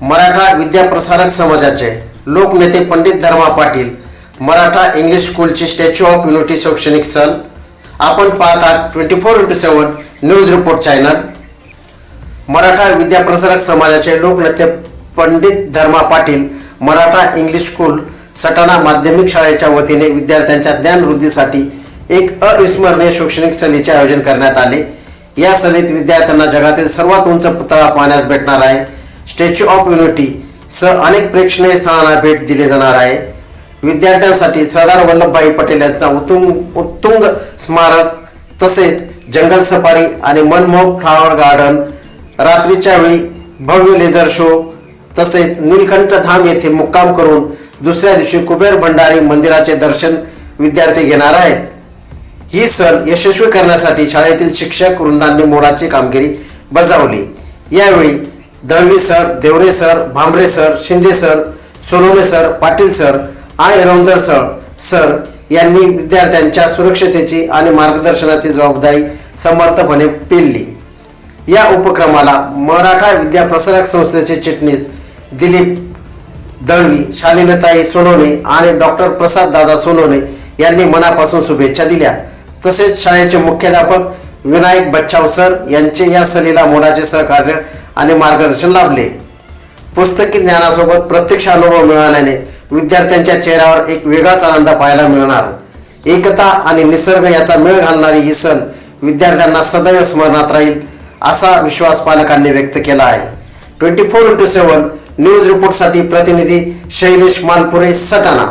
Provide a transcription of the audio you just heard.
मराठा विद्याप्रसारक समाजाचे लोकनेते पंडित धर्मा पाटील मराठा इंग्लिश स्कूलची स्टॅच्यू ऑफ युनिटी शैक्षणिक सल आपण पाहत आहात twenty four into seven news report channel Maratha विद्याप्रसारक समाजाचे लोकनेते पंडित धर्मा पाटील मराठा इंग्लिश स्कूल सटाणा माध्यमिक शाळेच्या वतीने विद्यार्थ्यांच्या ज्ञानवृद्धीसाठी एक अविस्मरणीय शैक्षणिक सहलीचे आयोजन करण्यात आले. या सहलीत विद्यार्थ्यांना जगातील सर्वात उंच पुतळा पाहण्यास भेटणार आहे. स्टॅच्यू ऑफ युनिटी सह अनेक प्रेक्षणीय स्थळांना भेट दिली जाणार आहे. विद्यार्थ्यांसाठी सरदार वल्लभभाई पटेल यांचा उत्तुंग उत्तुंग स्मारक तसेच जंगल सफारी आणि मनमोहक फ्लावर गार्डन रात्रीच्या वेळी भव्य लेझर शो तसेच नीलकंठ धाम येथे मुक्काम करून दुसऱ्या दिवशी कुबेर भंडारी मंदिराचे दर्शन विद्यार्थी घेणार आहेत. ही सण यशस्वी करण्यासाठी शाळेतील शिक्षक वृंदांनी मोलाची कामगिरी बजावली. यावेळी Dalvi sir Devare sir Bhambare sir Shinde sir Sonawane sir Patil sir आणि रौंदर सर सर यांनी विद्यार्थ्यांच्या सुरक्षतेची आणि मार्गदर्शनाची जबाबदारी समर्थपणे पेलली. या उपक्रमाला मराठा विद्याप्रसारक संस्थेचे चिटणीस दिलीप दळवी शालिनताई सोनवणे आणि डॉक्टर प्रसाद दादा सोनवणे यांनी मनापासून शुभेच्छा दिल्या. तसेच शाळेचे मुख्याध्यापक विनायक बच्चाव सर यांचे या सलीला मोलाचे सहकार्य आणि मार्गदर्शन लाभले. पुस्तकी ज्ञानासोबत प्रत्यक्ष अनुभव मिळाल्याने विद्यार्थ्यांच्या चेहऱ्यावर एक वेगळाच आनंद पाहायला मिळणार. एकता आणि निसर्ग याचा मेळ घालणारी ही सण विद्यार्थ्यांना सदैव स्मरणात राहील असा विश्वास पालकांनी व्यक्त केला आहे. Twenty four into seven news रिपोर्टसाठी प्रतिनिधी शैलेश मालपुरे सटाणा.